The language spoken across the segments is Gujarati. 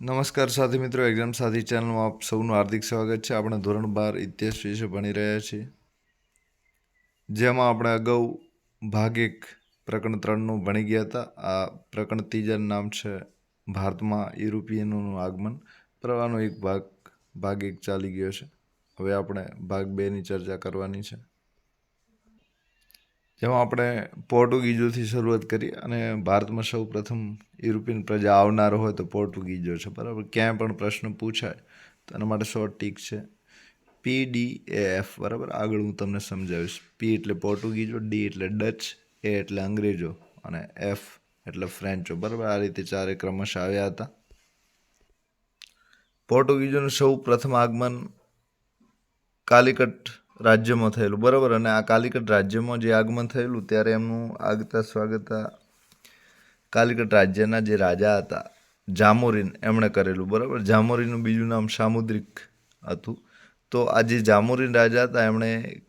નમસ્કાર સાથી મિત્રો એક્ઝામ સાથી ચેનલમાં આપ સૌનું હાર્દિક સ્વાગત છે. આપણે ધોરણ બાર ઇતિહાસ વિશે ભણી રહ્યા છીએ. જેમાં આપણે અગાઉ ભાગ એક પ્રકરણ ત્રણનું ભણી ગયા હતા. આ પ્રકરણ ત્રીજાનું નામ છે ભારતમાં યુરોપિયનોનું આગમન. પ્રવાહનો એક ભાગ ભાગ એક ચાલી ગયો છે. હવે આપણે ભાગ બેની ચર્ચા કરવાની છે. જેમાં આપણે પોર્ટુગીઝોથી શરૂઆત કરી અને ભારતમાં સૌ પ્રથમ યુરોપિયન પ્રજા આવનારો હોય તો પોર્ટુગીઝો છે, બરાબર? ક્યાંય પણ પ્રશ્ન પૂછાય તો એના માટે શોર્ટ ટીક છે. પી ડી એ એફ બરાબર? આગળ હું તમને સમજાવીશ. પી એટલે પોર્ટુગીઝો ડી એટલે ડચ એ એટલે અંગ્રેજો અને એફ એટલે ફ્રેન્ચો બરાબર? આ રીતે ચારે ક્રમશ આવ્યા હતા. પોર્ટુગીઝોનું સૌ પ્રથમ આગમન કાલિકટ રાજ્યમાં થયેલું. બરાબર? અને આ કાલિકટ રાજ્યમાં જે આગમન થયેલું, ત્યારે એમનું આગતા સ્વાગતા કાલિકટ રાજ્યના જે રાજા હતા, જામોરીન, એમણે કરેલું. બરાબર? જામોરીનું બીજું નામ સામુદ્રિક હતું. તો આ જે જામોરીન રાજા હતા, એમણે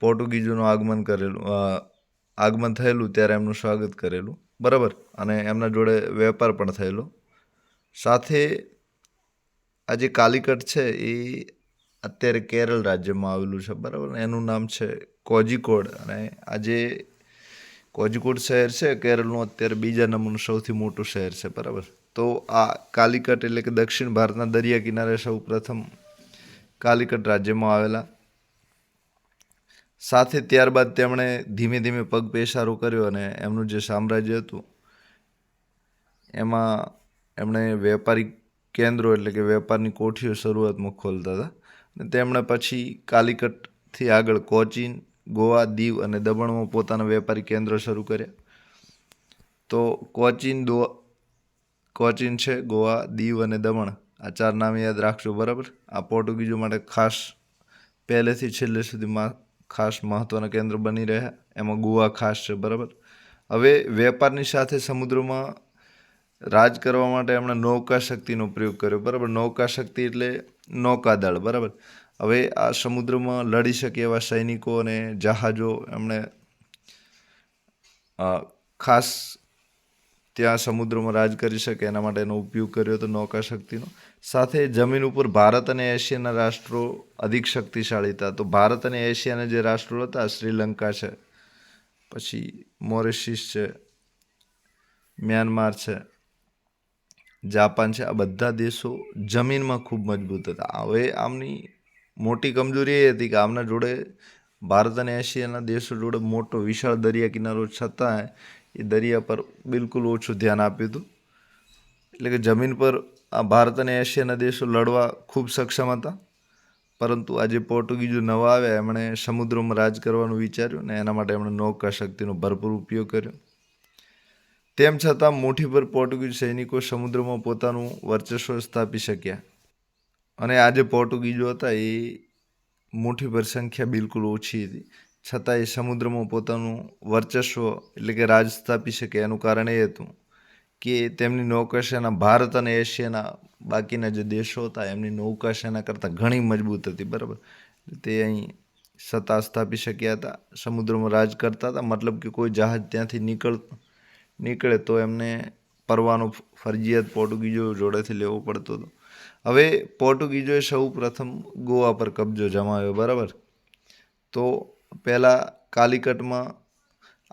પોર્ટુગીઝોનું આગમન કરેલું આગમન થયેલું, ત્યારે એમનું સ્વાગત કરેલું. બરાબર? અને એમના જોડે વેપાર પણ થયેલો. સાથે આ જે કાલિકટ છે, એ અત્યારે કેરળ રાજ્યમાં આવેલું છે, બરાબર? એનું નામ છે કોઝિકોડ. અને આ જે કોઝિકોડ શહેર છે, કેરળનું અત્યારે બીજા નંબરનું સૌથી મોટું શહેર છે, બરાબર? તો આ કાલિકટ એટલે કે દક્ષિણ ભારતના દરિયા કિનારે સૌ પ્રથમ કાલિકટ રાજ્યમાં આવેલા. સાથે ત્યારબાદ તેમણે ધીમે ધીમે પગ પેસારો કર્યો અને એમનું જે સામ્રાજ્ય હતું, એમાં એમણે વેપારી કેન્દ્રો એટલે કે વેપારની કોઠીઓ શરૂઆતમાં ખોલતા હતા. તેમણે પછી કાલિકટથી આગળ કોચીન, ગોવા, દીવ અને દમણમાં પોતાના વેપારી કેન્દ્ર શરૂ કર્યા. તો કોચીન, દો, કોચીન છે, ગોવા, દીવ અને દમણ. આ ચાર નામ યાદ રાખજો, બરાબર? આ પોર્ટુગીઝો માટે ખાસ પહેલેથી છેલ્લે સુધીમાં ખાસ મહત્ત્વના કેન્દ્ર બની રહ્યા. એમાં ગોવા ખાસ છે, બરાબર? હવે વેપારની સાથે સમુદ્રમાં રાજ કરવા માટે એમણે નૌકા શક્તિનો પ્રયોગ કર્યો, બરાબર? નૌકા શક્તિ એટલે નૌકાદળ, બરાબર? હવે આ સમુદ્રમાં લડી શકે એવા સૈનિકો અને જહાજો એમણે ખાસ ત્યાં સમુદ્રમાં રાજ કરી શકે, એના માટે એનો ઉપયોગ કર્યો હતો નૌકા શક્તિનો. સાથે જમીન ઉપર ભારત અને એશિયાના રાષ્ટ્રો અધિક શક્તિશાળી હતા. તો ભારત અને એશિયાના જે રાષ્ટ્રો હતા, શ્રીલંકા છે, પછી મોરિશિસ છે, મ્યાનમાર છે જાપાન છે, આ બધા દેશો જમીનમાં ખૂબ મજબૂત હતા. હવે આમની મોટી કમજોરી એ હતી કે આમના જોડે ભારત અને એશિયાના દેશો જોડે મોટો વિશાળ દરિયા કિનારો છતાં એ દરિયા પર બિલકુલ ઓછું ધ્યાન આપ્યું હતું. એટલે કે જમીન પર આ ભારત અને એશિયાના દેશો લડવા ખૂબ સક્ષમ હતા. પરંતુ આજે પોર્ટુગીઝો નવા આવ્યા, એમણે સમુદ્રમાં રાજ કરવાનું વિચાર્યું ને એના માટે એમણે નૌકા શક્તિનો ભરપૂર ઉપયોગ કર્યો. તેમ છતાં મુઠ્ઠી પર પોર્ટુગીઝ સૈનિકો સમુદ્રમાં પોતાનું વર્ચસ્વ સ્થાપી શક્યા. અને આજે પોર્ટુગીઝો હતા, એ મુઠ્ઠી પર સંખ્યા બિલકુલ ઓછી હતી. છતાં એ સમુદ્રમાં પોતાનું વર્ચસ્વ એટલે કે રાજ સ્થાપી શકે એનું કારણ એ હતું કે તેમની નૌકાસેના ભારત અને એશિયાના બાકીના જે દેશો હતા, એમની નૌકાસેના કરતાં ઘણી મજબૂત હતી, બરાબર? તે અહીં સત્તા સ્થાપી શક્યા હતા, સમુદ્રમાં રાજ કરતા હતા, મતલબ કે કોઈ જહાજ ત્યાંથી નીકળ નીકળે તો એમને પરવાનો ફરજિયાત પોર્ટુગીઝો જોડેથી લેવો પડતો હતો. હવે પોર્ટુગીઝોએ સૌ પ્રથમ ગોવા પર કબજો જમાવ્યો, બરાબર? તો પહેલાં કાલિકટમાં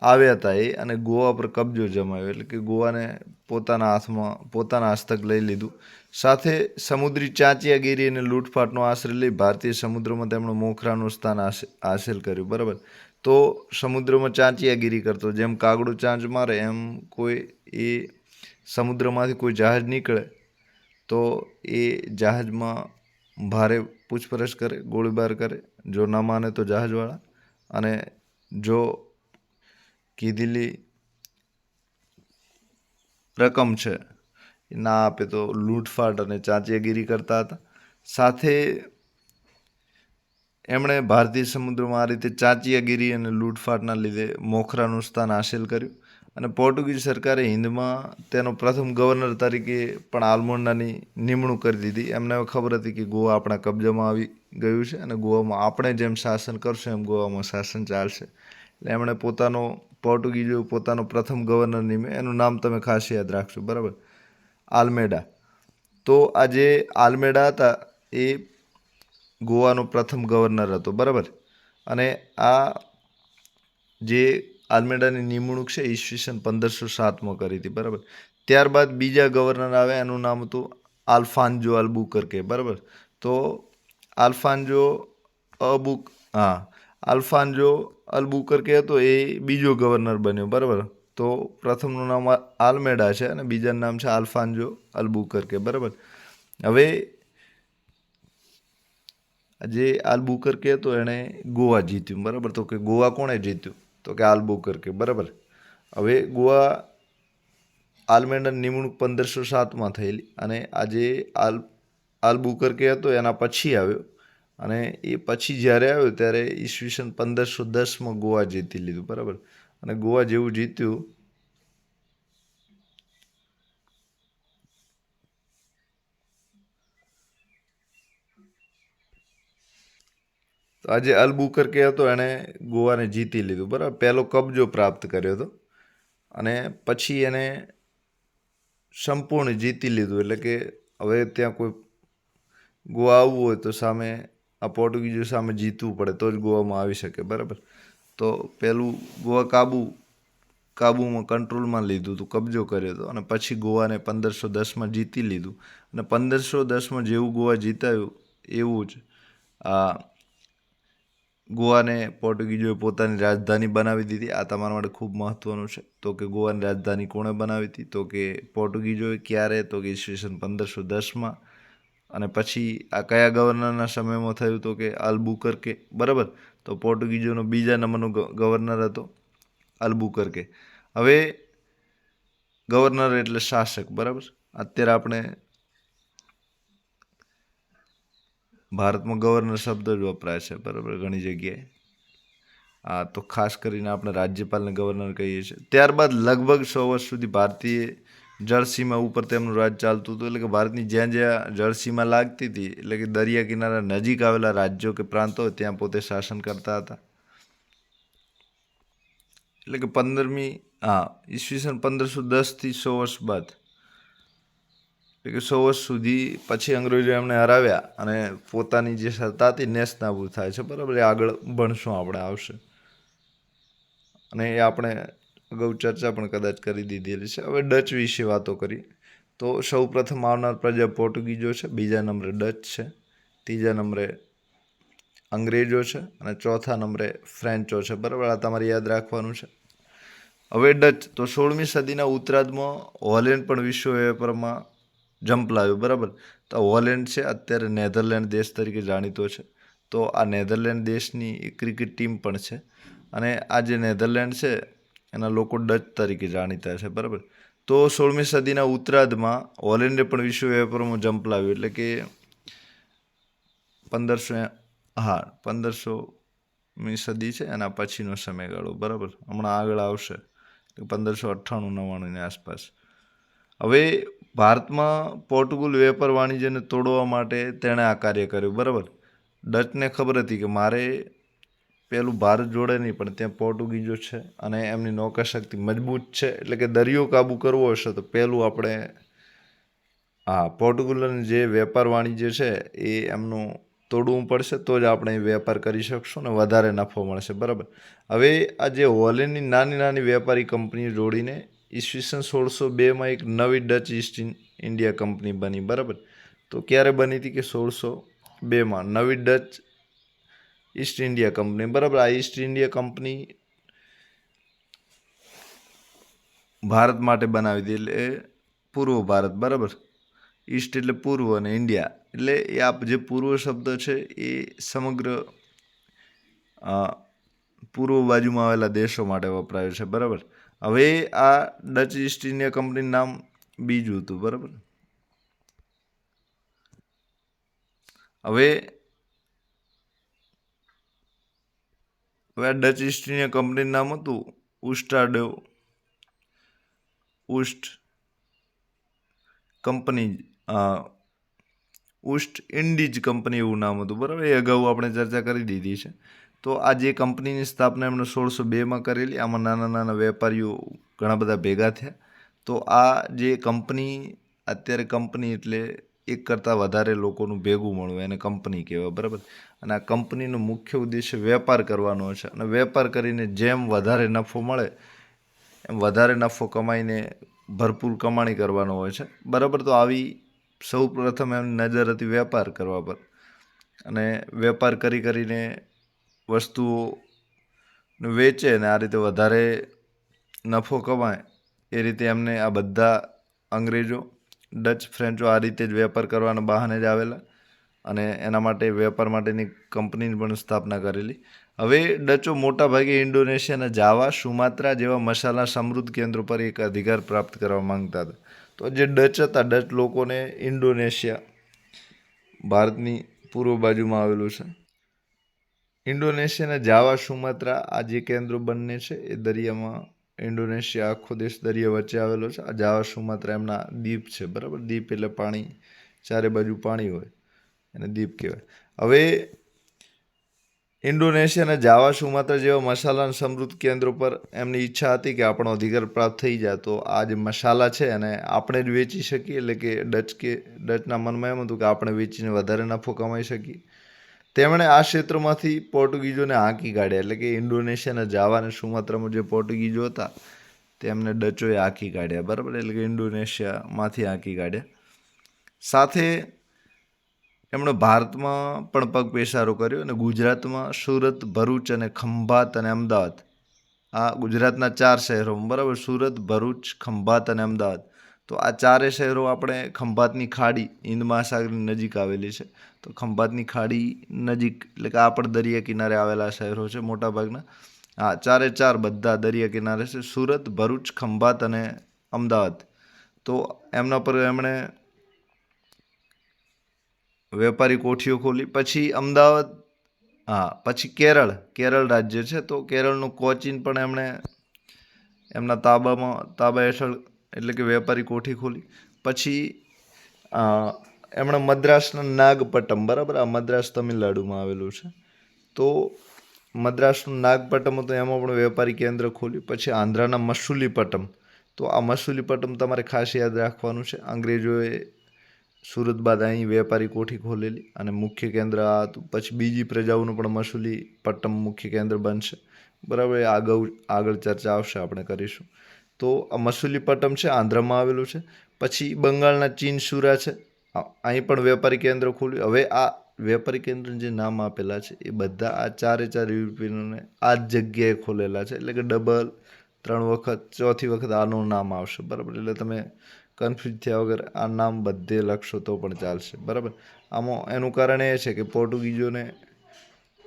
આવ્યા હતા એ અને ગોવા પર કબજો જમાવ્યો, એટલે કે ગોવાને પોતાના હાથમાં, પોતાના હસ્તક લઈ લીધું. સાથે સમુદ્રી ચાંચિયાગીરી અને લૂંટફાટનો આશ્રય લઈ ભારતીય સમુદ્રમાં તેમણે મોખરાનું સ્થાન હાસિલ કર્યું, બરાબર? તો સમુદ્રમાં ચાંચિયાગીરી કરતો, જેમ કાગડો ચાંચ મારે, એમ કોઈ એ સમુદ્રમાંથી કોઈ જહાજ નીકળે, તો એ જહાજમાં ભારે પૂછપરછ કરે, ગોળીબાર કરે, જો ન માને તો જહાજવાળા. અને જો કીધેલી રકમ છે ના આપે તો લૂંટફાટ અને ચાંચિયાગીરી કરતા હતા. સાથે એમણે ભારતીય સમુદ્રમાં આ રીતે ચાંચિયાગીરી અને લૂંટફાટના લીધે મોખરાનું સ્થાન હાંસિલ કર્યું અને પોર્ટુગીઝ સરકારે હિન્દમાં તેનો પ્રથમ ગવર્નર તરીકે પણ આલ્મોન્ડાની નિમણૂક કરી દીધી. એમને ખબર હતી કે ગોવા આપણા કબજામાં આવી ગયું છે અને ગોવામાં આપણે જેમ શાસન કરશું એમ ગોવામાં શાસન ચાલશે. એટલે એમણે પોતાનો પોર્ટુગીઝો પોતાનો પ્રથમ ગવર્નર નિમે, એનું નામ તમે ખાસ યાદ રાખશો, બરાબર? આલ્મેડા. તો આ જે આલ્મેડા હતા, એ ગોવાનો પ્રથમ ગવર્નર હતો, બરાબર? અને આ જે આલ્મેડાની નિમણૂક છે ઈસવીસન પંદરસો સાતમાં કરી હતી, બરાબર? ત્યારબાદ બીજા ગવર્નર આવ્યા એનું નામ હતું આલ્ફાન્જો અલ્બુકર્કે બરાબર? તો આલ્ફાન્જો અબુક, હા, આલ્ફાન્જો કે હતો, એ બીજો ગવર્નર બન્યો, બરાબર? તો પ્રથમનું નામ આલ્મેડા છે અને બીજાનું નામ છે આલ્ફાન્જો અલ્બુકર્કે બરાબર? હવે જે આલ્બુકર્કે હતો એણે ગોવા જીત્યું, બરાબર? તો કે ગોવા કોણે જીત્યું? તો કે આલ્બુકર્કે બરાબર? હવે ગોવા આલ્મેડાની નિમણૂક પંદરસો સાતમાં થયેલી અને આજે આલ આલ્બુકર્કે હતો, એના પછી આવ્યો. અને એ પછી જ્યારે આવ્યો, ત્યારે ઈસવીસન પંદરસો દસમાં ગોવા જીતી લીધું, બરાબર? અને ગોવા જેવું જીત્યું તો આજે અલબુકર્કે હતો, એણે ગોવાને જીતી લીધું, બરાબર? પહેલો કબજો પ્રાપ્ત કર્યો હતો અને પછી એને સંપૂર્ણ જીતી લીધું, એટલે કે હવે ત્યાં કોઈ ગોવા આવવું હોય તો સામે આ પોર્ટુગીઝો સામે જીતવું પડે, તો જ ગોવામાં આવી શકે, બરાબર? તો પહેલું ગોવા કાબુ, કાબુમાં કંટ્રોલમાં લીધું હતું, કબજો કર્યો હતો, અને પછી ગોવાને પંદરસો દસમાં જીતી લીધું. અને પંદરસો દસમાં જેવું ગોવા જીતાયું, એવું જ આ ગોવાને પોર્ટુગીઝોએ પોતાની રાજધાની બનાવી દીધી. આ તમારા માટે ખૂબ મહત્ત્વનું છે. તો કે ગોવાની રાજધાની કોણે બનાવી હતી? તો કે પોર્ટુગીઝોએ ક્યારે? તો કે ઈસવીસન પંદરસો દસમાં. અને પછી આ કયા ગવર્નરના સમયમાં થયું? તો કે અલ્બુકર્કે. બરાબર? તો પોર્ટુગીઝોનો બીજા નંબરનો ગવર્નર હતો અલ્બુકર્કે. હવે ગવર્નર એટલે શાસક. બરાબર? અત્યારે આપણે ભારતમાં ગવર્નર શબ્દ જ વપરાય છે, બરાબર, ઘણી જગ્યાએ. હા તો ખાસ કરીને આપણે રાજ્યપાલને ગવર્નર કહીએ છીએ. ત્યારબાદ લગભગ સો વર્ષ સુધી ભારતીય જળસીમા ઉપર તેમનું રાજ ચાલતું હતું, એટલે કે ભારતની જ્યાં જ્યાં જળસીમા લાગતી હતી, એટલે કે દરિયા કિનારા નજીક આવેલા રાજ્યો કે પ્રાંતો, ત્યાં પોતે શાસન કરતા હતા. એટલે કે પંદરમી, હા, ઈસવીસન પંદરસો દસથી સો વર્ષ બાદ એટલે કે સો વર્ષ સુધી પછી અંગ્રેજો એમને હરાવ્યા અને પોતાની જે સત્તા હતી નેસ નાબૂદ થાય છે. બરાબર, એ આગળ ભણશું આપણે, આવશે. અને એ આપણે અગાઉ ચર્ચા પણ કદાચ કરી દીધેલી છે. હવે ડચ વિશે વાતો કરી તો સૌ પ્રથમ આવનાર પ્રજા પોર્ટુગીઝો છે, બીજા નંબરે ડચ છે, ત્રીજા નંબરે અંગ્રેજો છે અને ચોથા નંબરે ફ્રેન્ચો છે. બરાબર, આ તમારે યાદ રાખવાનું છે. હવે ડચ, તો સોળમી સદીના ઉત્તરાર્ધમાં હોલેન્ડ પણ વિશ્વ વેપારમાં જમ્પ લાવ્યો, બરાબર? તો હોલેન્ડ છે, અત્યારે નેધરલેન્ડ દેશ તરીકે જાણીતો છે. તો આ નેધરલેન્ડ દેશની ક્રિકેટ ટીમ પણ છે. અને આ જે નેધરલેન્ડ છે, એના લોકો ડચ તરીકે જાણીતા છે, બરાબર? તો સોળમી સદીના ઉત્તરાર્ધમાં હોલેન્ડે પણ વિશ્વ વેપારમાં જમ્પ લાવ્યું, એટલે કે પંદરસો હા, પંદરસોમી સદી છે, એના પછીનો સમયગાળો, બરાબર? હમણાં આગળ આવશે, પંદરસો અઠ્ઠાણું, નવ્વાણુંની આસપાસ. હવે ભારતમાં પોર્ટુગલ વેપાર વાણિજ્યને તોડવા માટે તેણે આ કાર્ય કર્યું, બરાબર? ડચને ખબર હતી કે મારે પેલું ભારત જોડે નહીં, પણ ત્યાં પોર્ટુગીઝો છે અને એમની નૌકાશક્તિ મજબૂત છે, એટલે કે દરિયો કાબુ કરવો હશે તો પહેલું આપણે હા પોર્ટુગલનું જે વેપાર વાણિજ્ય છે એ એમનું તોડવું પડશે, તો જ આપણે વેપાર કરી શકશું ને વધારે નફો મળશે, બરાબર? હવે આ જે હોલેન્ડની નાની નાની વેપારી કંપનીઓ જોડીને ઈસવીસન સોળસો બેમાં એક નવી ડચ ઈસ્ટ ઇન્ડિયા કંપની બની, બરાબર? તો ક્યારે બની હતી કે સોળસો બેમાં? નવી ડચ ઈસ્ટ ઇન્ડિયા કંપની બરાબર? આ ઈસ્ટ ઇન્ડિયા કંપની ભારત માટે બનાવી હતી, એટલે પૂર્વ ભારત, બરાબર? ઈસ્ટ એટલે પૂર્વ અને ઇન્ડિયા એટલે એ આપ જે પૂર્વ શબ્દ છે, એ સમગ્ર પૂર્વ બાજુમાં આવેલા દેશો માટે વપરાયો છે, બરાબર? હવે આ ડચ ઈસ્ટ ઇન્ડિયા કંપનીનું નામ બીજું હતું, બરાબર? હવે હવે આ ડચ ઈસ્ટ ઇન્ડિયા કંપનીનું નામ હતું ઉસ્ટાડેવ ઉસ્ટ કંપની ઉસ્ટ ઇન્ડિજ કંપની એવું નામ હતું, બરાબર? એ અગાઉ આપણે ચર્ચા કરી દીધી છે. તો આ જે કંપનીની સ્થાપના એમણે સોળસો બેમાં કરેલી, આમાં નાના નાના વેપારીઓ ઘણા બધા ભેગા થયા. તો આ જે કંપની, અત્યારે કંપની એટલે એક કરતાં વધારે લોકોનું ભેગું મળવું, એને કંપની કહેવાય, બરાબર? અને આ કંપનીનો મુખ્ય ઉદ્દેશ્ય વેપાર કરવાનો છે. અને વેપાર કરીને જેમ વધારે નફો મળે, એમ વધારે નફો કમાઈને ભરપૂર કમાણી કરવાનો હોય છે. બરાબર? તો આવી સૌ પ્રથમ એમની નજર હતી વેપાર કરવા પર. અને વેપાર કરી કરીને વસ્તુઓ વેચે અને આ રીતે વધારે નફો કમાય, એ રીતે એમને આ બધા અંગ્રેજો, ડચ ફ્રેન્ચો આ રીતે જ વેપાર કરવાના બહાને જ આવેલા અને એના માટે વેપાર માટેની કંપનીની પણ સ્થાપના કરેલી. હવે ડચો મોટાભાગે ઇન્ડોનેશિયાના જાવા, સુમાત્રા જેવા મસાલા સમૃદ્ધ કેન્દ્રો પર એક અધિકાર પ્રાપ્ત કરવા માંગતા હતા. તો જે ડચ હતા, ડચ લોકોને ઇન્ડોનેશિયા, ભારતની પૂર્વ બાજુમાં આવેલું છે. ઇન્ડોનેશિયાના જાવા સુમાત્રા આ જે કેન્દ્રો બંને છે, એ દરિયામાં ઇન્ડોનેશિયા, આખો દેશ દરિયા વચ્ચે આવેલો છે. આ જાવા સુમાત્રા એમના દ્વીપ છે, બરાબર? દ્વીપ એટલે પાણી. ચારે બાજુ પાણી હોય, એને દ્વીપ કહેવાય. હવે ઇન્ડોનેશિયા અને જાવા સુમાત્રા જેવા મસાલાના સમૃદ્ધ કેન્દ્રો પર એમની ઈચ્છા હતી કે આપણો અધિકાર પ્રાપ્ત થઈ જાય. તો આ જે મસાલા છે અને આપણે જ વેચી શકીએ. એટલે કે ડચ કે, ડચના મનમાં એમ હતું કે આપણે વેચીને વધારે નફો કમાઈ શકીએ. તેમણે આ ક્ષેત્રમાંથી પોર્ટુગીઝોને હાંકી કાઢ્યા, એટલે કે ઇન્ડોનેશિયાના જાવા અને સુમાત્રામાં જે પોર્ટુગીઝો હતા, તેમને ડચોએ હાંકી કાઢ્યા, બરાબર? એટલે કે ઇન્ડોનેશિયામાંથી હાંકી કાઢ્યા. સાથે એમણે ભારતમાં પણ પગપેસારો કર્યો અને ગુજરાતમાં સુરત, ભરૂચ અને ખંભાત અને અમદાવાદ. આ ગુજરાતના ચાર શહેરોમાં, બરાબર? સુરત, ભરૂચ, ખંભાત અને અમદાવાદ. તો આ ચારે શહેરો આપણે ખંભાતની ખાડી હિન્દ મહાસાગરની નજીક આવેલી છે. તો ખંભાતની ખાડી નજીક, એટલે કે આ પણ દરિયા કિનારે આવેલા શહેરો છે મોટાભાગના. હા, ચારે ચાર બધા દરિયા કિનારે છે. સુરત, ભરૂચ, ખંભાત અને અમદાવાદ. તો એમના પર એમણે વેપારી કોઠીઓ ખોલી. પછી અમદાવાદ, હા, પછી કેરળ કેરળ રાજ્ય છે. તો કેરળનું કોચીન પણ એમણે એમના તાબામાં, તાબા હેઠળ એટલે કે વેપારી કોઠી ખોલી. પછી એમણે મદ્રાસના નાગપટ્ટમ, બરાબર? આ મદ્રાસ તમિલનાડુમાં આવેલું છે. તો મદ્રાસનું નાગપટ્ટમ હતું એમાં પણ વેપારી કેન્દ્ર ખોલ્યું. પછી આંધ્રાના મસુલીપટ્ટમ. તો આ મસુલીપટ્ટમ તમારે ખાસ યાદ રાખવાનું છે. અંગ્રેજોએ સુરત બાદ અહીં વેપારી કોઠી ખોલેલી અને મુખ્ય કેન્દ્ર આ હતું. પછી બીજી પ્રજાઓનું પણ મસૂલી પટ્ટમ મુખ્ય કેન્દ્ર બનશે. બરાબર? આગળ આગળ ચર્ચા આવશે, આપણે કરીશું. તો આ મસુલીપટ્ટમ છે, આંધ્રમાં આવેલું છે. પછી બંગાળના ચીનસુરા છે. અહીં પણ વેપારી કેન્દ્ર ખોલ્યું. હવે આ વેપારી કેન્દ્ર જે નામ આપેલા છે, એ બધા આ ચારે ચાર યુરોપિયનોને આ જ જગ્યાએ ખોલેલા છે. એટલે કે ડબલ, ત્રણ વખત, ચોથી વખત આનું નામ આવશે. બરાબર? એટલે તમે કન્ફ્યુઝ થયા વગર આ નામ બધે લખશો તો પણ ચાલશે. બરાબર? આમાં એનું કારણ એ છે કે પોર્ટુગીઝોને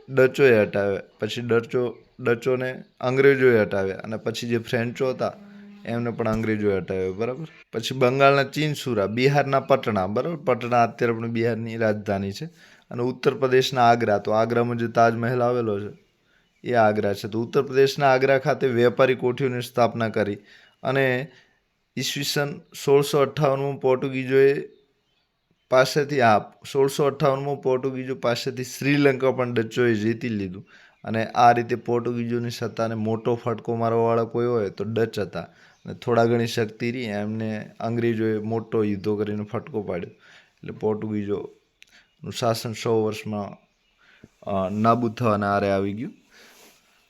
ડચોએ હટાવ્યા. પછી ડચો, ડચોને અંગ્રેજોએ હટાવ્યા. અને પછી જે ફ્રેન્ચો હતા એમને પણ અંગ્રેજોએ હટાવ્યો, બરાબર? પછી બંગાળના ચીનસુરા, બિહારના પટણા, બરાબર? પટણા અત્યારે પણ બિહારની રાજધાની છે. અને ઉત્તર પ્રદેશના આગ્રા, તો આગ્રામાં જે તાજમહેલ આવેલો છે, એ આગ્રા છે. તો ઉત્તર પ્રદેશના આગ્રા ખાતે વેપારી કોઠીઓની સ્થાપના કરી અને ઈસવીસન સોળસો અઠ્ઠાવનમાં પોર્ટુગીઝોએ પાસેથી આ સોળસો અઠ્ઠાવનમાં પોર્ટુગીઝો પાસેથી શ્રીલંકા પણ ડચોએ જીતી લીધું. અને આ રીતે પોર્ટુગીઝોની સત્તાને મોટો ફટકો મારવાવાળા કોઈ હોય તો ડચ હતા. થોડા ઘણી શક્તિ રહી, એમને અંગ્રેજોએ મોટો યુદ્ધો કરીને ફટકો પાડ્યો. એટલે પોર્ટુગીઝોનું શાસન સો વર્ષમાં નાબૂદ થવાના આરે આવી ગયું.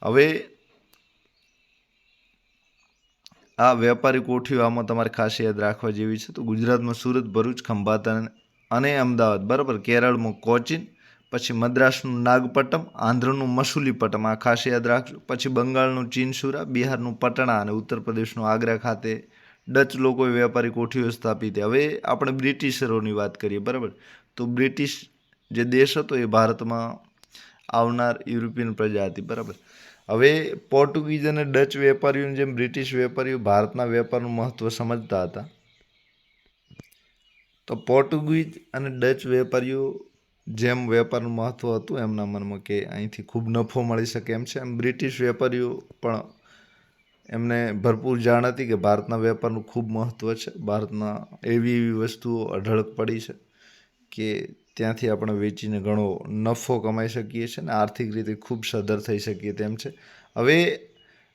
હવે આ વેપારી કોઠીઓ આમાં તમારે ખાસ યાદ રાખવા જેવી છે. તો ગુજરાતમાં સુરત, ભરૂચ, ખંભાત અને- અને અમદાવાદ, બરાબર? કેરળમાં કોચીન પછી મદ્રાસનું નાગપટ્ટમ, આંધ્રનું મસુલીપટ્ટમ, આ ખાસ યાદ રાખજો. પછી બંગાળનું ચીનસુરા, બિહારનું પટણા અને ઉત્તર પ્રદેશનું આગ્રા ખાતે ડચ લોકોએ વેપારી કોઠીઓ સ્થાપી હતી. હવે આપણે બ્રિટિશરોની વાત કરીએ, બરાબર? તો બ્રિટિશ જે દેશ હતો એ ભારતમાં આવનાર યુરોપિયન પ્રજા હતી, બરાબર? હવે પોર્ટુગીઝ અને ડચ વેપારીઓની જેમ બ્રિટિશ વેપારીઓ ભારતના વેપારનું મહત્ત્વ સમજતા હતા. તો પોર્ટુગીઝ અને ડચ વેપારીઓ જેમ વેપારનું મહત્ત્વ હતું, એમના મનમાં કે અહીંથી ખૂબ નફો મળી શકે એમ છે. એમ બ્રિટિશ વેપારીઓ પણ એમને ભરપૂર જાણ હતી કે ભારતના વેપારનું ખૂબ મહત્ત્વ છે. ભારતના એવી એવી વસ્તુઓ અઢળક પડી છે કે ત્યાંથી આપણે વેચીને ઘણો નફો કમાઈ શકીએ છીએ અને આર્થિક રીતે ખૂબ સદ્ધર થઈ શકીએ તેમ છે. હવે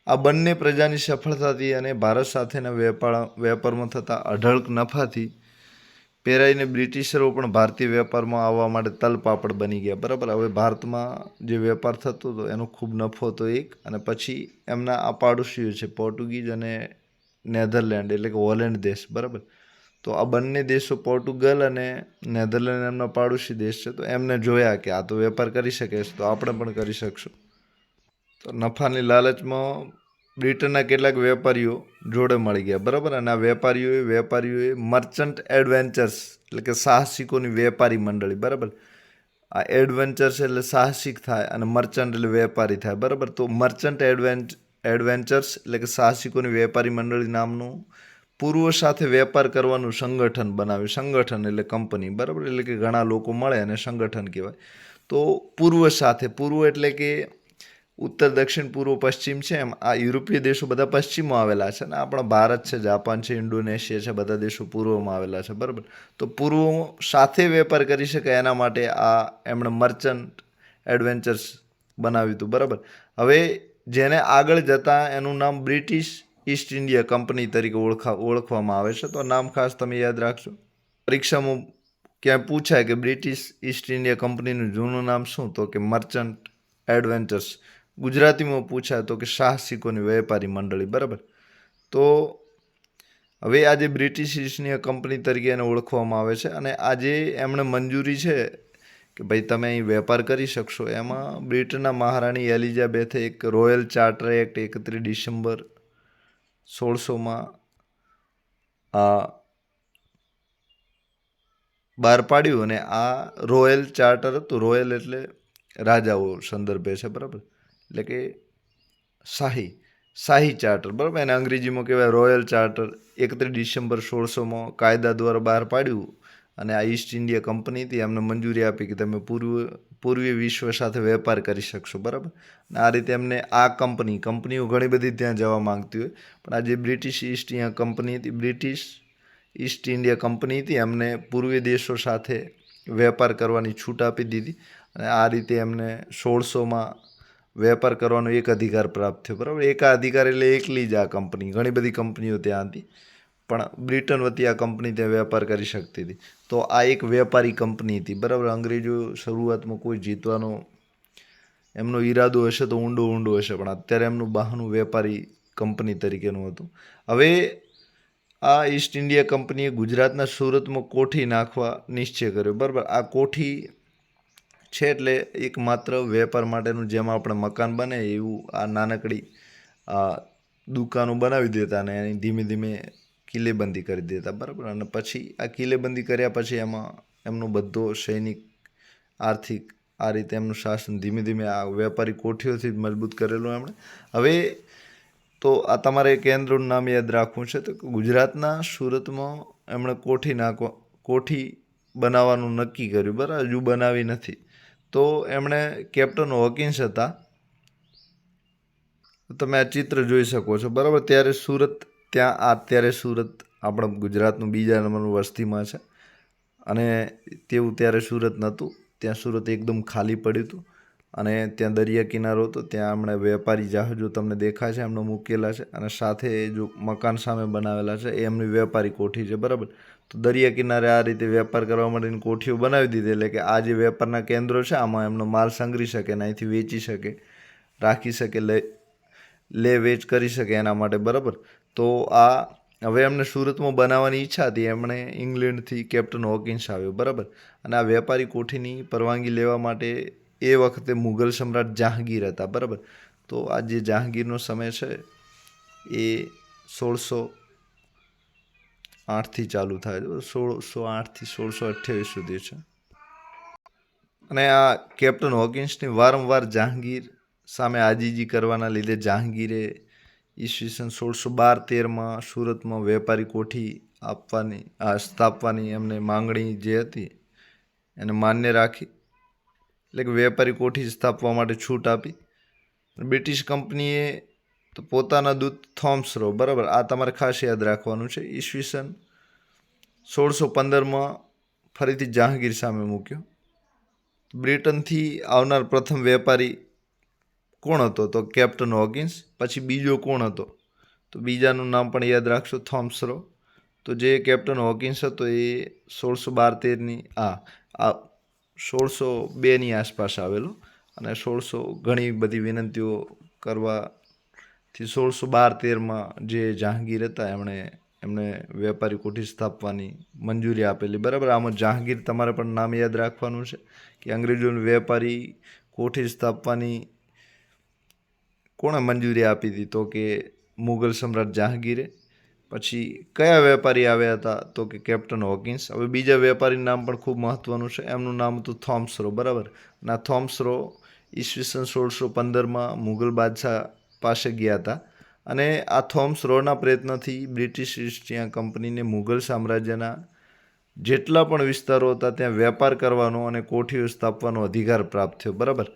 આ બંને પ્રજાની સફળતાથી અને ભારત સાથેના વેપાર, વેપારમાં થતા અઢળક નફાથી પહેરાઈને બ્રિટિશરો પણ ભારતીય વેપારમાં આવવા માટે તલપાપડ બની ગયા. બરાબર? હવે ભારતમાં જે વેપાર થતો હતો, એનો ખૂબ નફો હતો એક. અને પછી એમના આ પાડોશીઓ છે, પોર્ટુગીઝ અને નેધરલેન્ડ, એટલે કે હોલેન્ડ દેશ. બરાબર? તો આ બંને દેશો, પોર્ટુગલ અને નેધરલેન્ડ એમના પાડોશી દેશ છે, તો એમને જોયા કે આ તો વેપાર કરી શકે છે, તો આપણે પણ કરી શકશું. તો નફાની લાલચમાં બ્રિટનના કેટલાક વેપારીઓ જોડે મળી ગયા, બરાબર? અને આ વેપારીઓએ વેપારીઓએ મર્ચન્ટ એડવેન્ચર્સ એટલે કે સાહસિકોની વેપારી મંડળી, બરાબર? આ એડવેન્ચર્સ એટલે સાહસિક થાય અને મર્ચન્ટ એટલે વેપારી થાય, બરાબર? તો મર્ચન્ટ એડવેન્ચ એડવેન્ચર્સ એટલે કે સાહસિકોની વેપારી મંડળી નામનું પૂર્વ સાથે વેપાર કરવાનું સંગઠન બનાવ્યું, સંગઠન એટલે કંપની, બરાબર? એટલે કે ઘણા લોકો મળે અને સંગઠન કહેવાય. તો પૂર્વ સાથે, પૂર્વ એટલે કે ઉત્તર, દક્ષિણ, પૂર્વ, પશ્ચિમ છે એમ. આ યુરોપીય દેશો બધા પશ્ચિમમાં આવેલા છે અને આપણા ભારત છે, જાપાન છે, ઇન્ડોનેશિયા છે, બધા દેશો પૂર્વમાં આવેલા છે. બરાબર? તો પૂર્વ સાથે વેપાર કરી શકાય એના માટે આ એમણે મર્ચન્ટ એડવેન્ચર્સ બનાવ્યું હતું. બરાબર? હવે જેને આગળ જતાં એનું નામ બ્રિટિશ ઈસ્ટ ઇન્ડિયા કંપની તરીકે ઓળખા, ઓળખવામાં આવે છે. તો નામ ખાસ તમે યાદ રાખજો. પરીક્ષામાં ક્યાંય પૂછાય કે બ્રિટિશ ઈસ્ટ ઇન્ડિયા કંપનીનું જૂનું નામ શું? તો કે મર્ચન્ટ એડવેન્ચર્સ ગુજરાતીમાં પૂછાય તો કે સાહસિકોની વેપારી મંડળી, બરાબર? તો હવે આજે બ્રિટિશ ઇન્ડિયા કંપની તરીકે એને ઓળખવામાં આવે છે અને આજે એમણે મંજૂરી છે કે ભાઈ તમે અહીં વેપાર કરી શકશો, એમાં બ્રિટનના મહારાણી એલિઝાબેથે એક રોયલ ચાર્ટર એક્ટ એકત્રીસ ડિસેમ્બર સોળસોમાં આ બહાર પાડ્યું અને આ રોયલ ચાર્ટર હતું, રોયલ એટલે રાજાઓ સંદર્ભે છે, બરાબર? એટલે કે શાહી શાહી ચાર્ટર, બરાબર? એને અંગ્રેજીમાં કહેવાય રોયલ ચાર્ટર. એકત્રીસ ડિસેમ્બર સોળસોમાં કાયદા દ્વારા બહાર પાડ્યું અને આ ઈસ્ટ ઇન્ડિયા કંપનીથી એમને મંજૂરી આપી કે તમે પૂર્વ પૂર્વીય વિશ્વ સાથે વેપાર કરી શકશો, બરાબર? અને આ રીતે એમને આ કંપની કંપનીઓ ઘણી બધી ત્યાં જવા માંગતી હોય. પણ આ જે બ્રિટિશ ઈસ્ટ ઇન્ડિયા કંપની હતી બ્રિટિશ ઈસ્ટ ઇન્ડિયા કંપની હતી એમને પૂર્વીય દેશો સાથે વેપાર કરવાની છૂટ આપી દીધી. અને આ રીતે એમને સોળસોમાં વેપાર કરવાનો એક અધિકાર પ્રાપ્ત થયો, બરાબર? એક અધિકાર એટલે એકલી જ આ કંપની, ઘણી બધી કંપનીઓ ત્યાં હતી. પણ બ્રિટન વતી આ કંપની ત્યાં વેપાર કરી શકતી હતી. તો આ એક વેપારી કંપની હતી, બરાબર? અંગ્રેજો શરૂઆતમાં કોઈ જીતવાનો એમનો ઈરાદો હશે તો ઊંડો ઊંડો હશે, પણ અત્યારે એમનું બહાનું વેપારી કંપની તરીકેનું હતું. હવે આ ઈસ્ટ ઇન્ડિયા કંપનીએ ગુજરાતના સુરતમાં કોઠી નાખવા નિશ્ચય કર્યો, બરાબર? આ કોઠી છે એટલે એક માત્ર વેપાર માટેનું જેમ આપણે મકાન બને એવું આ નાનકડી દુકાનો બનાવી દેતા અને એની ધીમે ધીમે કિલ્લેબંધી કરી દેતા, બરાબર? અને પછી આ કિલ્લેબંધી કર્યા પછી એમાં એમનો બધો સૈનિક આર્થિક આ રીતે એમનું શાસન ધીમે ધીમે આ વેપારી કોઠીઓથી જ મજબૂત કરેલું એમણે. હવે તો આ તમારે કેન્દ્રનું નામ યાદ રાખવું છે તો ગુજરાતના સુરતમાં એમણે કોઠી નાખવા, કોઠી બનાવવાનું નક્કી કર્યું. બરાબર, હજુ બનાવી નથી. તો એમણે કેપ્ટન હોકિન્સ હતા. તમે આ ચિત્ર જોઈ શકો છો. બરાબર, ત્યારે સુરત, ત્યાં અત્યારે સુરત આપણા ગુજરાતનું બીજા નંબરનું વસ્તીમાં છે. અને તેવું ત્યારે સુરત નહોતું. ત્યાં સુરત એકદમ ખાલી પડ્યું હતું. અને ત્યાં દરિયા કિનારો હતો. ત્યાં હમણાં વેપારી જહાજો તમને દેખાય છે એમને મૂકેલા છે. અને સાથે જો મકાન સામે બનાવેલા છે, એ એમની વેપારી કોઠી છે. બરાબર? તો દરિયા કિનારે આ રીતે વેપાર કરવા માટેની કોઠીઓ બનાવી દીધી. એટલે કે આ જે વેપારના કેન્દ્રો છે, આમાં એમનો માલ સંગ્રહી શકે અને અહીંથી વેચી શકે, રાખી શકે, લે લે, વેચ કરી શકે એના માટે, બરાબર? તો આ, હવે એમને સુરતમાં બનાવવાની ઈચ્છા હતી. એમણે ઇંગ્લેન્ડથી કેપ્ટન હોકિન્સ આવ્યો, બરાબર? અને આ વેપારી કોઠીની પરવાનગી લેવા માટે એ વખતે મુઘલ સમ્રાટ જહાંગીર હતા, બરાબર? તો આ જે જહાંગીરનો સમય છે, એ સોળસો આઠથી ચાલુ થાય છે. સોળસો આઠથી સોળસો અઠ્યાવીસ સુધી છે. અને આ કેપ્ટન હોકિન્સની વારંવાર જહાંગીર સામે આજીજી કરવાના લીધે જહાંગીરે ઈસવીસન સોળસો બાર તેરમાં સુરતમાં વેપારી કોઠી આપવાની, આ સ્થાપવાની એમને માંગણી જે હતી, એને માન્ય રાખી. એટલે કે વેપારી કોઠી સ્થાપવા માટે છૂટ આપી. બ્રિટિશ કંપનીએ તો પોતાના દૂત થોમ્સરો બરાબર? આ તમારે ખાસ યાદ રાખવાનું છે. ઈસવીસન સોળસો પંદરમાં ફરીથી જહાંગીર સામે મૂક્યો. બ્રિટનથી આવનાર પ્રથમ વેપારી કોણ હતો? તો કેપ્ટન હોગિન્સ, પછી બીજો કોણ હતો? તો બીજાનું નામ પણ યાદ રાખશો થોમ્સરો તો જે કેપ્ટન હોકિન્સ હતો એ સોળસો બાર તેરની આ આ સોળસો બેની આસપાસ આવેલો અને સોળસો ઘણી બધી વિનંતીઓ કરવાથી સોળસો બાર તેરમાં જે જહાંગીર હતા, એમણે એમણે વેપારી કોઠી સ્થાપવાની મંજૂરી આપેલી. બરાબર, આમાં જહાંગીર તમારે પણ નામ યાદ રાખવાનું છે કે અંગ્રેજોને વેપારી કોઠી સ્થાપવાની કોણે મંજૂરી આપી હતી? તો કે મુઘલ સમ્રાટ જહાંગીરે. પછી કયા વેપારી આવ્યા હતા? તો કે કેપ્ટન હોકિન્સ. હવે બીજા વેપારીનું નામ પણ ખૂબ મહત્વનું છે. એમનું નામ હતું થોમ્સરો. બરાબર? આ થોમ્સરો ઈસવીસન સોળસો પંદરમાં મુઘલ બાદશાહ પાસે ગયા હતા અને આ થોમ્સ રોના પ્રયત્નથી બ્રિટિશ ઈસ્ટ ઇન્ડિયા કંપનીને મુઘલ સામ્રાજ્યના જેટલા પણ વિસ્તારો હતા, ત્યાં વેપાર કરવાનો અને કોઠીઓ સ્થાપવાનો અધિકાર પ્રાપ્ત થયો. બરાબર?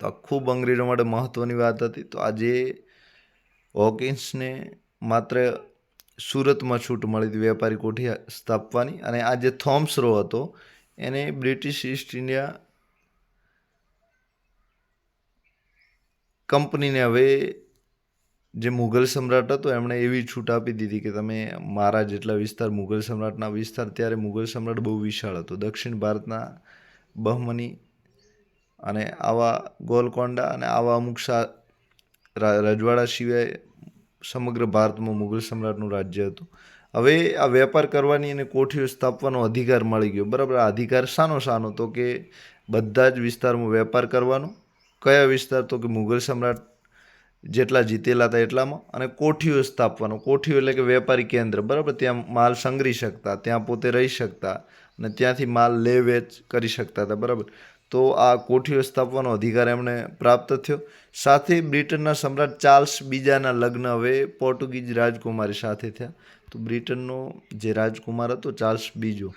તો આ ખૂબ અંગ્રેજો માટે મહત્ત્વની વાત હતી. તો આજે હોકિન્સને માત્ર સુરતમાં છૂટ મળી હતી વેપારી કોઠી સ્થાપવાની અને આ જે થોમ્સ રો હતો, એને બ્રિટિશ ઈસ્ટ ઇન્ડિયા કંપનીને હવે જે મુઘલ સમ્રાટ હતો, એમણે એવી છૂટ આપી દીધી કે તમે મારા જેટલા વિસ્તાર, મુઘલ સમ્રાટના વિસ્તાર, ત્યારે મુઘલ સમ્રાટ બહુ વિશાળ હતો. દક્ષિણ ભારતના બહમની અને આવા ગોલકોંડા અને આવા અમુક રજવાડા સિવાય સમગ્ર ભારતમાં મુઘલ સમ્રાટનું રાજ્ય હતું. હવે આ વેપાર કરવાની અને કોઠીઓ સ્થાપવાનો અધિકાર મળી ગયો. બરાબર, આ અધિકાર શાનો શાનો તો કે બધા જ વિસ્તારમાં વેપાર કરવાનો કયા વિસ્તાર? તો કે મુઘલ સમ્રાટ જેટલા જીતેલા હતા એટલામાં અને કોઠીઓ સ્થાપવાનો. કોઠીઓ એટલે કે વેપારી કેન્દ્ર. બરાબર? ત્યાં માલ સંગ્રહી શકતા, ત્યાં પોતે રહી શકતા અને ત્યાંથી માલ લે, વેચ કરી શકતા હતા. બરાબર? તો આ કોઠીઓ સ્થાપવાનો અધિકાર એમણે પ્રાપ્ત થયો. સાથે બ્રિટનના સમ્રાટ ચાર્લ્સ બીજાના લગ્ન હવે પોર્ટુગીઝ રાજકુમારી સાથે થયા. તો બ્રિટનનો જે રાજકુમાર હતો, ચાર્લ્સ બીજો.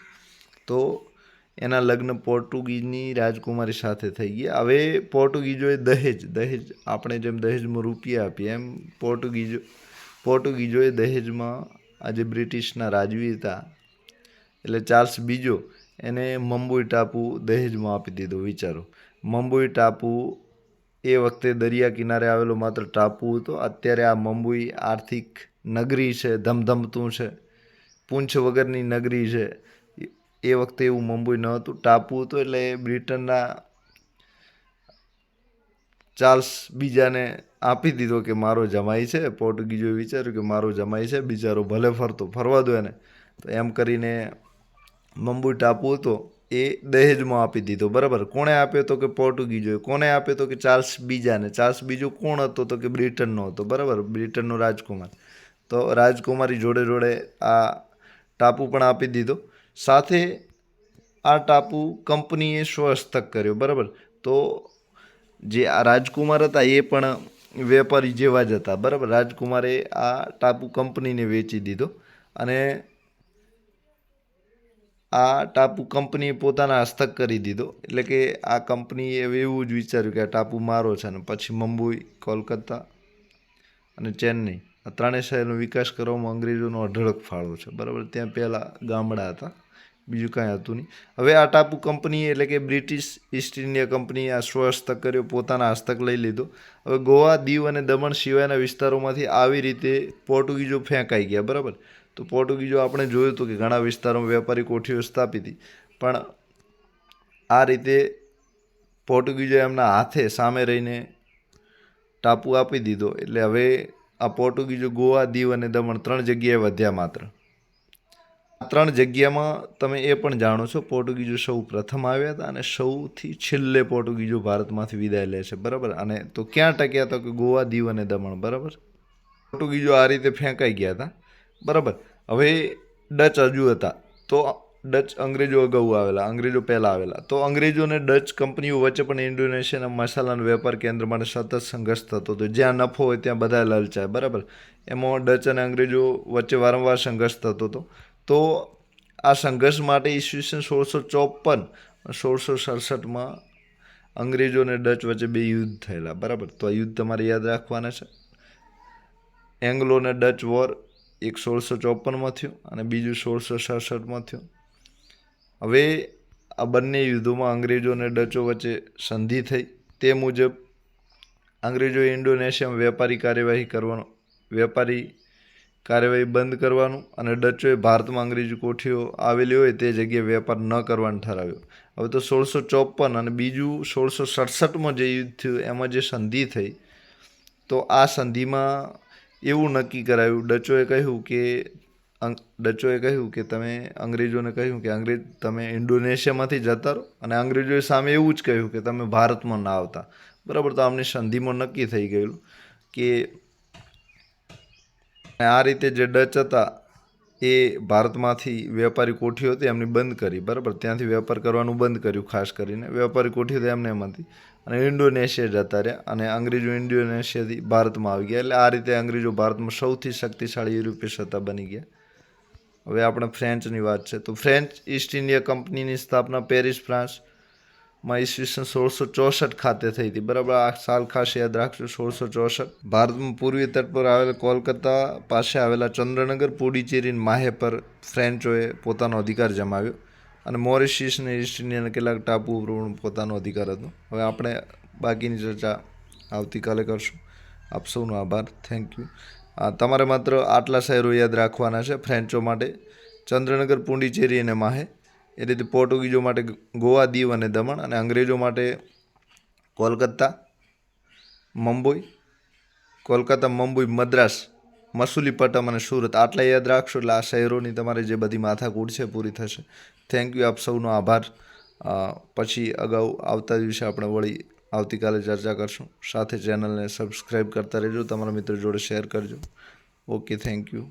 તો એના લગ્ન પોર્ટુગીઝની રાજકુમારી સાથે થઈ ગયા. હવે પોર્ટુગીઝોએ દહેજ દહેજ આપણે જેમ દહેજમાં રૂપિયા આપીએ એમ પોર્ટુગીઝો પોર્ટુગીઝોએ દહેજમાં આજે બ્રિટિશના રાજવી હતા. એટલે ચાર્લ્સ બીજો એને મંબુઈ ટાપુ દહેજમાં આપી દીધો, વિચારો. મંબુઈ ટાપુ એ વખતે દરિયા કિનારે આવેલો માત્ર ટાપુ હતો. અત્યારે આ મંબુઈ આર્થિક નગરી છે, ધમધમતું છે, પૂંછ વગરની નગરી છે. એ વખતે એવું મુંબઈ ન હતું. ટાપુ હતું એટલે બ્રિટનના ચાર્લ્સ બીજાને આપી દીધો કે મારો જમાઈ છે. પોર્ટુગીઝોએ વિચાર્યું કે મારો જમાઈ છે, બિચારો ભલે ફરતો, ફરવા દો એને. તો એમ કરીને મંબુઈ ટાપુ હતો, એ દહેજમાં આપી દીધો. બરાબર? કોણે આપ્યો હતો કે પોર્ટુગીઝોએ? કોને આપ્યો તો કે ચાર્લ્સ બીજાને? ચાર્લ્સ બીજો કોણ હતો તો કે બ્રિટનનો હતો? બરાબર? બ્રિટનનો રાજકુમાર. તો રાજકુમારી જોડે જોડે આ ટાપુ પણ આપી દીધો. સાથે આ ટાપુ કંપનીએ સ્વહસ્તક કર્યો, બરાબર? તો જે આ રાજકુમાર હતા એ પણ વેપારી જેવા જ હતા, બરાબર? રાજકુમારે આ ટાપુ કંપનીને વેચી દીધો અને આ ટાપુ કંપનીએ પોતાના હસ્તક કરી દીધો. એટલે કે આ કંપનીએ એવું જ વિચાર્યું કે આ ટાપુ મારો છે અને પછી મુંબઈ, કોલકાતા અને ચેન્નઈ. આ ત્રણેય શહેરનો વિકાસ કરવામાં અંગ્રેજોનો અઢળક ફાળો છે, બરાબર? ત્યાં પહેલાં ગામડા હતા. બીજું કાંઈ હતું નહીં. હવે આ ટાપુ કંપનીએ એટલે કે બ્રિટિશ ઈસ્ટ ઇન્ડિયા કંપનીએ આ સ્વહસ્તક કર્યો, પોતાના હસ્તક લઈ લીધો. હવે ગોવા, દીવ અને દમણ સિવાયના વિસ્તારોમાંથી આવી રીતે પોર્ટુગીઝો ફેંકાઈ ગયા, બરાબર? તો પોર્ટુગીઝો આપણે જોયું હતું કે ઘણા વિસ્તારોમાં વેપારી કોઠીઓ સ્થાપી હતી. પણ આ રીતે પોર્ટુગીઝો એમના હાથે સામે રહીને ટાપુ આપી દીધો. એટલે હવે આ પોર્ટુગીઝો ગોવા, દીવ અને દમણ ત્રણ જગ્યાએ વધ્યા માત્ર. ત્રણ જગ્યામાં તમે એ પણ જાણો છો પોર્ટુગીઝો સૌ પ્રથમ આવ્યા હતા અને સૌથી છેલ્લે પોર્ટુગીઝો ભારતમાંથી વિદાય લે છે, બરાબર? અને તો ક્યાં ટક્યા તો કે ગોવા, દીવ અને દમણ, બરાબર? પોર્ટુગીઝો આ રીતે ફેંકાઈ ગયા હતા, બરાબર? હવે ડચ હજુ હતા, તો ડચ અંગ્રેજો અગાઉ આવેલા, અંગ્રેજો પહેલાં આવેલા. તો અંગ્રેજો અને ડચ કંપનીઓ વચ્ચે પણ ઇન્ડોનેશિયાના મસાલાના વેપાર કેન્દ્ર માટે સતત સંઘર્ષ થતો હતો. જ્યાં નફો હોય ત્યાં બધા લલચાય, બરાબર? એમાં ડચ અને અંગ્રેજો વચ્ચે વારંવાર સંઘર્ષ થતો હતો. તો આ સંઘર્ષ માટે ઈસવીસન સોળસો ચોપન સોળસો સડસઠમાં અંગ્રેજો અને ડચ વચ્ચે બે યુદ્ધ થયેલા. બરાબર? તો આ યુદ્ધ તમારે યાદ રાખવાના છે. એંગ્લો અને ડચ વોર, એક સોળસો ચોપનમાં થયું અને બીજું સોળસો સડસઠમાં થયું. હવે આ બંને યુદ્ધોમાં અંગ્રેજો અને ડચો વચ્ચે સંધિ થઈ. તે મુજબ અંગ્રેજોએ ઇન્ડોનેશિયામાં વેપારી કાર્યવાહી કરવાનો, વેપારી કાર્યવાહી બંધ કરવાનું અને ડચોએ ભારતમાં અંગ્રેજી કોઠીઓ આવેલી હોય તે જગ્યાએ વેપાર ન કરવાનું ઠરાવ્યું. હવે તો સોળસો ચોપન અને બીજું સોળસો સડસઠમાં જે યુદ્ધ થયું એમાં જે સંધિ થઈ, તો આ સંધિમાં એવું નક્કી કરાયું, ડચોએ કહ્યું કે ડચોએ કહ્યું કે તમે અંગ્રેજોને કહ્યું કે અંગ્રેજ, તમે ઇન્ડોનેશિયામાંથી જતા રહો. અને અંગ્રેજોએ સામે એવું જ કહ્યું કે તમે ભારતમાં ના આવતા. બરાબર, તો આમની સંધિમાં નક્કી થઈ ગયેલું કે આ રીતે જે ડચ હતા, એ ભારતમાંથી વેપારી કોઠીઓ હતી, એમની બંધ કરી, બરાબર? ત્યાંથી વેપાર કરવાનું બંધ કર્યું, ખાસ કરીને. વેપારી કોઠીઓ તો એમને એમ હતી. અને ઇન્ડોનેશિયા જતા રહ્યા અને અંગ્રેજો ઇન્ડોનેશિયાથી ભારતમાં આવી ગયા. એટલે આ રીતે અંગ્રેજો ભારતમાં સૌથી શક્તિશાળી યુરોપીય સત્તા બની ગયા. હવે આપણે ફ્રેન્ચની વાત છે. તો ફ્રેન્ચ ઈસ્ટ ઇન્ડિયા કંપનીની સ્થાપના, પેરિસ ફ્રાન્સમાં ઈસવીસન સોળસો ચોસઠ ખાતે થઈ હતી. બરાબર, આ સાલ ખાસ યાદ રાખજો, સોળસો ચોસઠ. ભારતમાં પૂર્વી તટ પર આવેલા કોલકાતા પાસે આવેલા ચંદ્રનગર પુડુચેરી માહે પર ફ્રેન્ચોએ પોતાનો અધિકાર જમાવ્યો અને મોરિશિયસ અને ઈસ્ટ ઇન્ડિયાના કેટલાક ટાપુ ઉપર પોતાનો અધિકાર હતો. હવે આપણે બાકીની ચર્ચા આવતીકાલે કરશું. આપ સૌનો આભાર. થેન્ક યુ તમારે માત્ર આટલા શહેરો યાદ રાખવાના છે ફ્રેન્ચો માટે. ચંદ્રનગર, પુંડીચેરી અને માહે એ રીતે પોર્ટુગીઝો માટે ગોવા દીવ અને દમણ અને અંગ્રેજો માટે કોલકાતા, મુંબઈ કોલકાતા, મુંબઈ, મદ્રાસ, મસુલીપટ્ટમ અને સુરત. આટલા યાદ રાખશો એટલે આ શહેરોની તમારે જે બધી માથાકૂટ છે પૂરી થશે. થેન્ક યુ આપ સૌનો આભાર. પછી અગાઉ આવતા દિવસે આપણે વળી આવતીકાલે ચર્ચા કરશું. સાથે ચેનલને સબસ્ક્રાઈબ કરતા રહેજો. તમારા મિત્રો જોડે શેર કરજો. Okay thank you